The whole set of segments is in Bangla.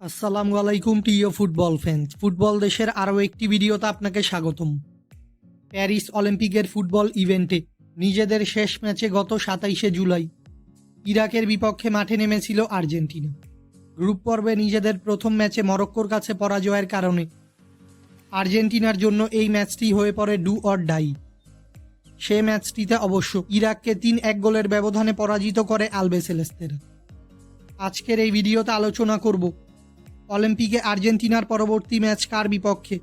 আসসালামু আলাইকুম, প্রিয় ফুটবল ফ্যান্স ফুটবল দেশের আরও একটি ভিডিওতে আপনাকে স্বাগতম। প্যারিস অলিম্পিকের ফুটবল ইভেন্টে নিজেদের শেষ ম্যাচে গত সাতাইশে জুলাই ইরাকের বিপক্ষে মাঠে নেমেছিল আর্জেন্টিনা। গ্রুপ পর্বে নিজেদের প্রথম ম্যাচে মরক্কোর কাছে পরাজয়ের কারণে আর্জেন্টিনার জন্য এই ম্যাচটি হয়ে পড়ে ডু অর ডাই। সে ম্যাচটিতে অবশ্য ইরাককে তিন এক গোলের ব্যবধানে পরাজিত করে আলবেসেলেস্তেরা। আজকের এই ভিডিওতে আলোচনা করব অলিম্পিকে আর্জেন্টিনার পরবর্তী ম্যাচ কার বিপক্ষে?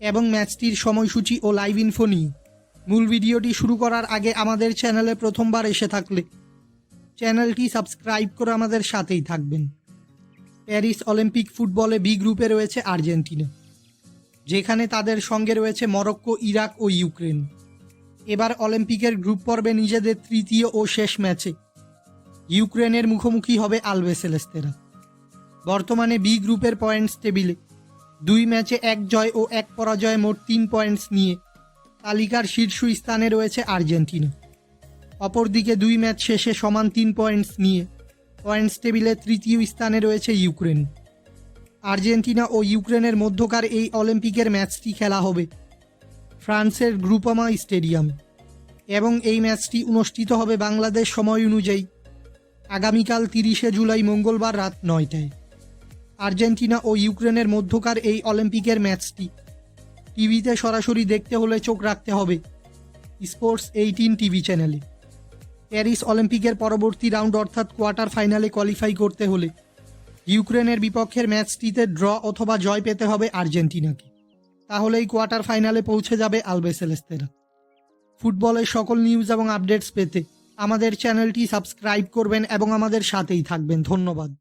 এবং ম্যাচটির সময়সূচি ও লাইভ ইনফো নিয়ে। মূল ভিডিওটি শুরু করার আগে আমাদের চ্যানেলে প্রথমবার এসে থাকলে চ্যানেলটি সাবস্ক্রাইব করে আমাদের সাথেই থাকবেন। প্যারিস অলিম্পিক ফুটবলে বি গ্রুপে রয়েছে আর্জেন্টিনা, যেখানে তাদের সঙ্গে রয়েছে মরক্কো, ইরাক ও ইউক্রেন। এবার অলিম্পিকের গ্রুপ পর্বে নিজেদের তৃতীয় ও শেষ ম্যাচে। ইউক্রেনের মুখোমুখি হবে আলবেসেলেস্তেরা বর্তমানে বি গ্রুপের পয়েন্টস টেবিলে দুই ম্যাচে এক জয় ও এক পরাজয় মোট তিন পয়েন্টস নিয়ে। তালিকার শীর্ষ স্থানে রয়েছে আর্জেন্টিনা। অপরদিকে দুই ম্যাচ শেষে সমান তিন পয়েন্টস নিয়ে। পয়েন্টস টেবিলে তৃতীয় স্থানে রয়েছে ইউক্রেন। আর্জেন্টিনা ও ইউক্রেনের মধ্যকার এই অলিম্পিকের ম্যাচটি খেলা হবে। ফ্রান্সের গ্রুপমা স্টেডিয়াম এবং এই ম্যাচটি অনুষ্ঠিত হবে বাংলাদেশ সময় অনুযায়ী। আগামীকাল তিরিশে জুলাই মঙ্গলবার রাত নয়টায়। আর্জেন্টিনা ও ইউক্রেনের মধ্যকার এই অলিম্পিকের ম্যাচটি। টিভিতে সরাসরি দেখতে হলে চোখ রাখতে হবে। স্পোর্টস এইটিন টিভি চ্যানেলে। প্যারিস অলিম্পিকের পরবর্তী রাউন্ড অর্থাৎ কোয়ার্টার ফাইনালে কোয়ালিফাই করতে হলে ইউক্রেনের বিপক্ষের ম্যাচটিতে ড্র অথবা জয় পেতে হবে আর্জেন্টিনাকে। তাহলেই কোয়ার্টার ফাইনালে পৌঁছে যাবে আলবেসেলেস্তেরা ফুটবলের সকল নিউজ এবং আপডেটস পেতে আমাদের চ্যানেলটি সাবস্ক্রাইব করবেন এবং আমাদের সাথেই থাকবেন। ধন্যবাদ।